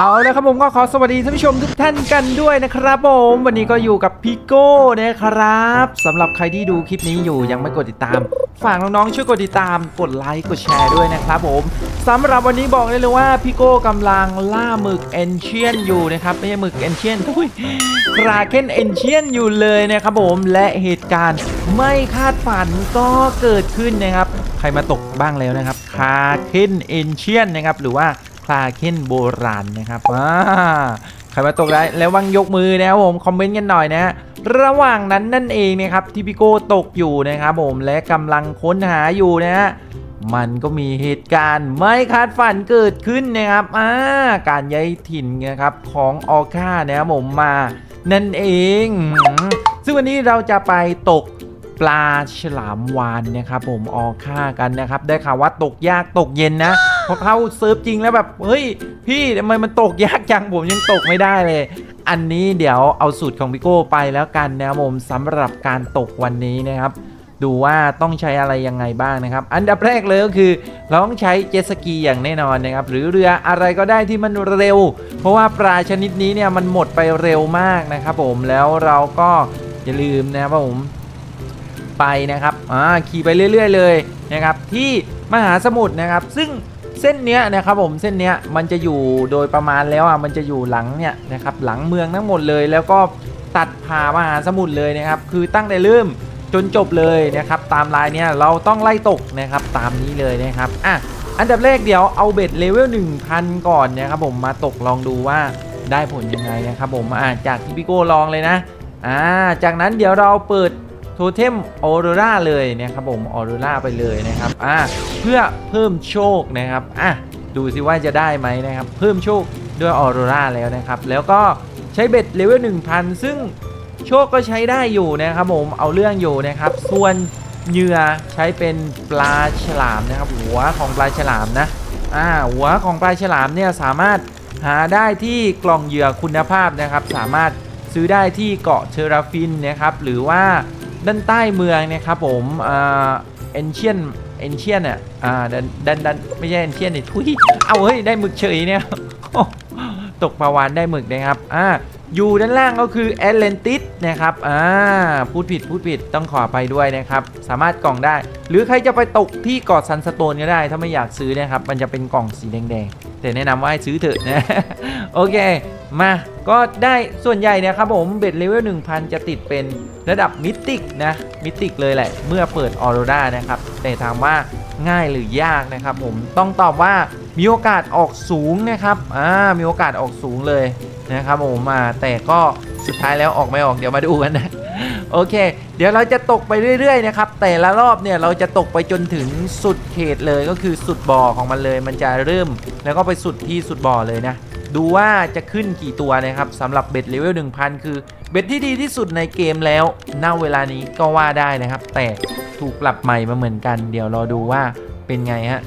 เอาละครับผมก็ขอสวัสดีท่านผู้ชมทุกท่านกันด้วยนะครับผมวันนี้ก็อยู่กับพี่โก้นะครับสำหรับใครที่ดูคลิปนี้อยู่ยังไม่กดติดตาม ฝากน้องๆช่วยกดติดตามกดไลค์กดแชร์ด้วยนะครับผมสำหรับวันนี้บอกได้เลยว่าพี่โก้กำลังล่าหมึกเอนเชียนอยู่นะครับไม่ใช่หมึกเอนเชียนทุยคราเคนเอนเชียนอยู่เลยนะครับผมและเหตุการณ์ไม่คาดฝันก็เกิดขึ้นนะครับ ใครมาตกบ้างแล้วนะครับคาเคนเอนเชียนนะครับหรือว่า คลาเคนโบราณนะครับอ่าใครมาตกได้แล้ววังยกมือนะครับผมคอมเมนต์กันหน่อยนะ ระหว่างนั้นนั่นเองนะครับที่พี่โก้ตกอยู่นะครับผมและกำลังค้นหาอยู่นะฮะมันก็มีเหตุการณ์ไม่คาดฝันเกิดขึ้นนะครับอ่าการย้ายถิ่นนะครับของออค่านะครับผมมา นั่นเอง ซึ่งวันนี้เราจะไปตกปลาฉลามวานนะครับผมออค่ากันนะครับ ได้ข่าวว่าตกยากตกเย็นนะ พอเข้าเซิร์ฟจริงแล้วแบบเฮ้ย พี่ทำไมมันตกยากจังผมยังตกไม่ได้เลย อันนี้เดี๋ยวเอาสูตรของพี่โก้ไปแล้วกันนะครับผมสำหรับการตกวันนี้นะครับ ดูว่าต้องใช้อะไรยังไงบ้างนะครับ อันดับแรกเลยก็คือเราต้องใช้เจ็ตสกีอย่างแน่นอนนะครับ หรือเรืออะไรก็ได้ที่มันเร็ว เพราะว่าปลาชนิดนี้เนี่ยมันหมดไปเร็วมากนะครับ ผมแล้วเราก็อย่าลืมนะครับผมไปนะครับอ่าขี่ไปเรื่อย ๆ เลยนะครับที่มหาสมุทรนะครับ ซึ่ง เส้นเนี้ยนะครับผมเส้นเนี้ยมันจะอยู่โดยประมาณแล้วอะมันจะอยู่หลังเนี่ยนะครับหลังเมืองทั้งหมดเลยแล้วก็ตัดผ่ามหาสมุทรเลยนะครับคือตั้งแต่เริ่มจนจบเลยนะครับตามลายเนี้ยเราต้องไล่ตกนะครับตามนี้เลยนะครับอะอันดับแรกเดี๋ยวเอาเบ็ดเลเวล1000 ก่อนนะครับผมมาตกลองดูว่าได้ผลยังไงนะครับผมอ่าจากที่พี่โก้ลองเลยนะอ่าจากนั้นเดี๋ยวเราเปิด โทเทมออโรราเลยนะครับผมออโรราไปเลยนะครับอ่าเพื่อเพิ่มโชคนะครับอะดูสิว่าจะได้ไหมนะครับเพิ่มโชคด้วยออโรราแล้วนะครับแล้วก็ใช้เบ็ดเลเวล1000 ซึ่งโชคก็ใช้ได้อยู่นะครับผมเอาเรื่องอยู่นะครับ ส่วนเหยื่อใช้เป็นปลาฉลามนะครับ หัวของปลาฉลามนะอ่าหัวของปลาฉลามเนี่ยสามารถหาได้ที่กล่องเหยื่อคุณภาพนะครับ สามารถซื้อได้ที่เกาะเชราฟินนะครับ หรือว่า ด้านใต้เมืองนะครับผมอ่าเอนเชียนเอนเชียนอะอ่าดันดันดันไม่ใช่เอนเชียนนี่ทุยเอาเฮ้ยได้หมึกเฉยเนี่ยตกปลาวานได้หมึกนะครับอ่าอยู่ด้านล่างก็คือแอตแลนติสนะครับอ่าพูดผิดพูดผิดต้องขอไปด้วยนะครับ สามารถกล่องได้ หรือใครจะไปตกที่เกาะซันสโตนก็ได้ ถ้าไม่อยากซื้อนะครับ มันจะเป็นกล่องสีแดงๆ แต่แนะนำว่าให้ซื้อเถอะนะโอเค มาก็ได้ส่วนใหญ่เนี่ยครับผมเบ็ดเลเวล1000 จะติดเป็นระดับมิติกนะมิติกเลยแหละ เมื่อเปิดออโรรานะครับ แต่ถามว่าง่ายหรือยากนะครับ ผมต้องตอบว่ามีโอกาสออกสูงนะครับอ่ามีโอกาสออกสูงเลยนะครับผมมาแต่ก็ สุดท้ายแล้วออกไม่ออกเดี๋ยวมาดูกันนะ โอเค เดี๋ยวเราจะตกไปเรื่อยๆนะครับ แต่ละรอบเนี่ยเราจะตกไปจนถึงสุดเขตเลยก็คือสุดบ่อของมันเลย มันจะเริ่ม แล้วก็ไปสุดที่สุดบ่อเลยนะ ดูว่าจะขึ้นกี่ตัวนะครับสำหรับเบ็ดเลเวล1000 คือเบ็ดที่ดีที่สุดในเกมแล้วณเวลานี้ก็ว่าได้นะครับ แต่ถูกปรับใหม่มาเหมือนกัน เดี๋ยวรอดูว่าเป็นไงฮะ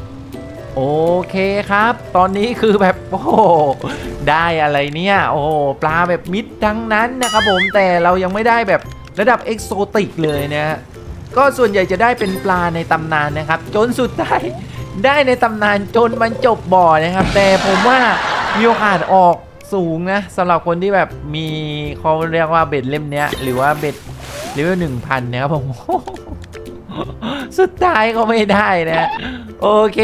โอเคครับ ตอนนี้คือแบบโอ้โหได้อะไรเนี่ย โอ้โหปลาแบบมิดทั้งนั้นนะครับผมแต่เรายังไม่ได้แบบระดับเอกโซติกเลยนะฮะก็ส่วนใหญ่จะได้เป็นปลาในตำนานนะครับ จนสุดท้ายได้ในตำนานจนมันจบบ่อนะครับ แต่ผมว่ามีโอกาสออกสูงนะสำหรับคนที่แบบมีเขาเรียกว่าเบ็ดเล่มเนี้ย หรือว่าเบ็ดเลเวลหนึ่งพันนะครับผมสุดท้ายก็ไม่ได้นะ โอเค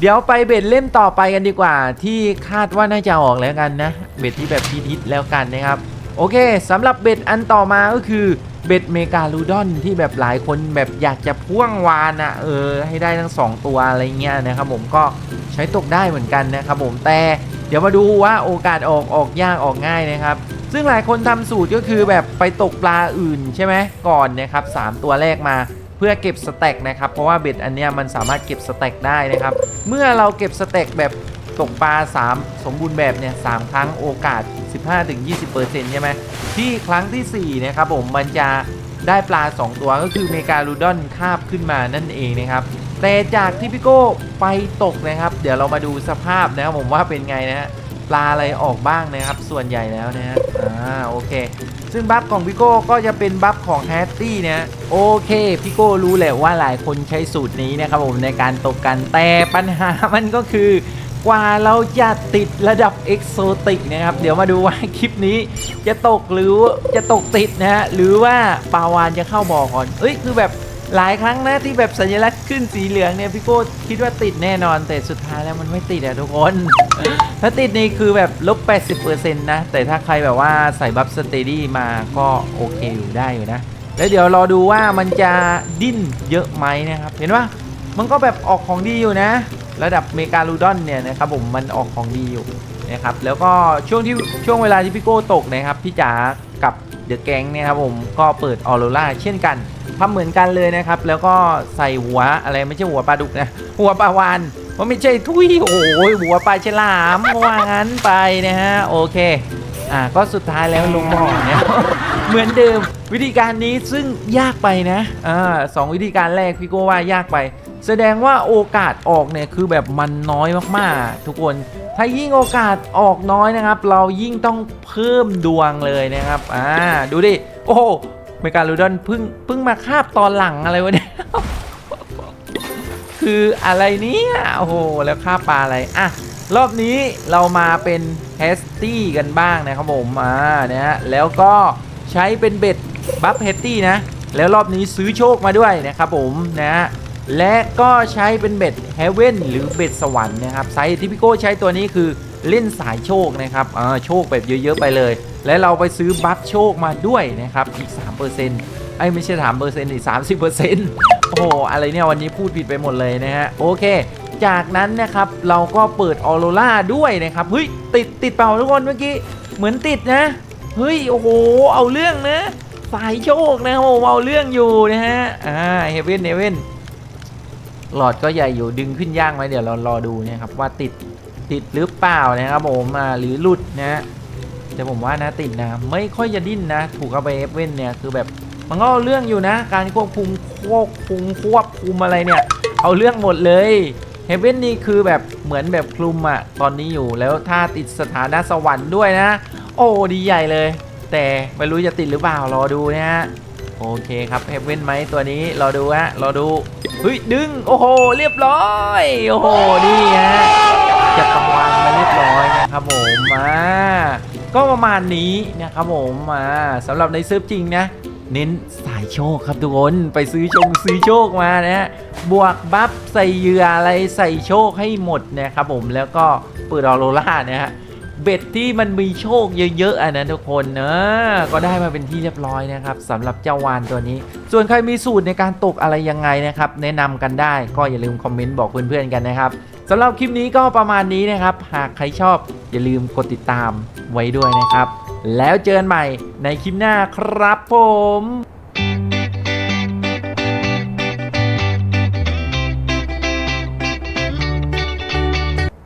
เดี๋ยวไปเบ็ดเล่มต่อไปกันดีกว่า ที่คาดว่าน่าจะออกแล้วกันนะ เบ็ดที่แบบพีทิศแล้วกันนะครับ โอเคสำหรับเบ็ดอันต่อมาก็คือเบ็ดเมกาลูดอนที่แบบหลายคนแบบอยากจะพ่วงวานอะเออให้ได้ทั้งสองตัวอะไรเงี้ยนะครับผมก็ใช้ตกได้เหมือนกันนะครับผมแต่เดี๋ยวมาดูว่าโอกาสออกออกยากออกง่ายนะครับ ซึ่งหลายคนทำสูตรก็คือแบบไปตกปลาอื่นใช่ไหมก่อนนะครับสามตัวแรกมา เพื่อเก็บสแต็กนะครับเพราะว่าเบ็ดอันเนี้ยมันสามารถเก็บสแต็กได้นะครับ เมื่อเราเก็บสเต็กแบบตกปลา 3 สมบูรณ์แบบเนี่ยสามครั้งโอกาส 15-20%ใช่ไหมที่ครั้งทีสี่ 4 นะครับผมมันจะได้ปลา 2 ตัวก็คือเมกาลูดอนคาบขึ้นมานั่นเองนะครับ แต่จากที่พี่โก้ไปตกนะครับ เดี๋ยวเรามาดูสภาพนะครับผมว่าเป็นไงนะฮะ ปลาอะไรออกบ้างนะครับ ส่วนใหญ่แล้วนะฮะอ่าโอเค ซึ่งบัฟของพี่โก้ก็จะเป็นบัฟของแฮตตี้นะโอเคพี่โก้รู้แหละว่าหลายคนใช้สูตรนี้นะครับผมในการตกกันแต่ปัญหามันก็คือกว่าเราจะติดระดับเอกโซติกนะครับ เดี๋ยวมาดูว่าคลิปนี้จะตกหรือจะตกติดนะฮะหรือว่าปาวานจะเข้าบ่อก่อน เอ้ยคือแบบ หลายครั้งนะที่แบบสัญลักษณ์ขึ้นสีเหลืองเนี่ยพี่โก้คิดว่าติดแน่นอนแต่สุดท้ายแล้วมันไม่ติดอะทุกคน ถ้าติดนี่คือแบบลบ 80%นะ แต่ถ้าใครแบบว่าใส่บัฟสเตดี้มาก็โอเคอยู่ได้อยู่นะ แล้วเดี๋ยวรอดูว่ามันจะดิ้นเยอะไหมนะครับ เห็นปะมันก็แบบออกของดีอยู่นะ ระดับเมกาลูดอนเนี่ยนะครับผมมันออกของดีอยู่นะครับแล้วก็ช่วงที่ช่วงเวลาที่พี่โก้ตกนะครับพี่จ๋า เดอะแก๊งเนี่ยครับผมก็เปิดออโรราเช่นกันทำเหมือนกันเลยนะครับ แล้วก็ใส่หัวอะไรไม่ใช่หัวปลาดุกนะ หัวปลาวานมันไม่ใช่ทุยโอ้ยหัวปลาฉลามว่างั้นไปนะฮะโอเคอ่าก็สุดท้ายแล้วลงบ่อเนี่ยเหมือนเดิมวิธีการนี้ซึ่งยากไปนะอ่าสองวิธีการแรกพี่โก้ว่ายากไป แสดงว่าโอกาสออกเนี่ยคือแบบมันน้อยมากๆ ทุกคน ถ้ายิ่งโอกาสออกน้อยนะครับ เรายิ่งต้องเพิ่มดวงเลยนะครับ อ่า ดูดิ โอ้โหเมกาลูดอนเพิ่งเพิ่งมาคาบตอนหลังอะไรวะเนี่ย คืออะไรเนี่ยโอ้โห แล้วค่าปลาอะไร อะ รอบนี้เรามาเป็นเฮสตี้กันบ้างนะครับผม อ่านะฮะแล้วก็ใช้เป็นเบ็ดบัฟเฮสตี้นะ แล้วรอบนี้ซื้อโชคมาด้วยนะครับผม นะฮะ และก็ใช้เป็นเบ็ดเฮเว่นหรือเบ็ดสวรรค์นะครับไซส์ที่พี่โก้ใช้ตัวนี้คือเล่นสายโชคนะครับอ่าโชคแบบเยอะๆไปเลย และเราไปซื้อบัฟโชคมาด้วยนะครับอีก 3%ไอ้ไม่ใช่ถามเปอร์เซ็นต์อีก30%โอ้โหอะไรเนี่ยวันนี้พูดผิดไปหมดเลยนะฮะโอเค จากนั้นนะครับเราก็เปิดออโรราด้วยนะครับเฮ้ยติดติดเปล่าทุกคนเมื่อกี้เหมือนติดนะเฮ้ยโอ้โหเอาเรื่องนะสายโชคนะโอ้เอาเรื่องอยู่นะฮะอ่าเฮเว่นเฮเว่น หลอดก็ใหญ่อยู่ดึงขึ้นยากไหมเดี๋ยวเรารอดูนะครับว่าติดติดหรือเปล่านะครับผมอ่าหรือหลุดนะแต่ผมว่านะติดนะไม่ค่อยจะดิ้นนะ ถูกเอาไปเอฟเว่นเนี่ยคือแบบมันก็เอาเรื่องอยู่นะ การควบคุมควบคุมควบคุมอะไรเนี่ยเอาเรื่องหมดเลยเฮเว่นนี่คือแบบเหมือนแบบคลุมอะตอนนี้อยู่แล้วถ้าติดสถานะสวรรค์ด้วยนะ โอ้ดีใหญ่เลย แต่ไม่รู้จะติดหรือเปล่ารอดูนะฮะ โอเคครับเฮเว่นไหมตัวนี้รอดูฮะรอดูเฮ้ยดึงโอ้โหเรียบร้อยโอ้โหนี่ฮะจับรางวัลมาเรียบร้อยนะครับผมมาก็ประมาณนี้นะครับผมมาสำหรับในซิร์ฟจริงนะ เน้นสายโชคครับทุกคนไปซื้อชงซื้อโชคมานะฮะบวกบัฟใส่เหยื่ออะไรใส่โชคให้หมดนะครับผมแล้วก็เปิดออโรล่านะฮะ เบ็ดที่มันมีโชคเยอะๆอันนั้นทุกคนเนะก็ได้มาเป็นที่เรียบร้อยนะครับสำหรับเจ้าวานตัวนี้ ส่วนใครมีสูตรในการตกอะไรยังไงนะครับแนะนำกันได้ก็อย่าลืมคอมเมนต์บอกเพื่อนๆกันนะครับสำหรับคลิปนี้ก็ประมาณนี้นะครับ หากใครชอบอย่าลืมกดติดตามไว้ด้วยนะครับ แล้วเจอกันใหม่ในคลิปหน้าครับผม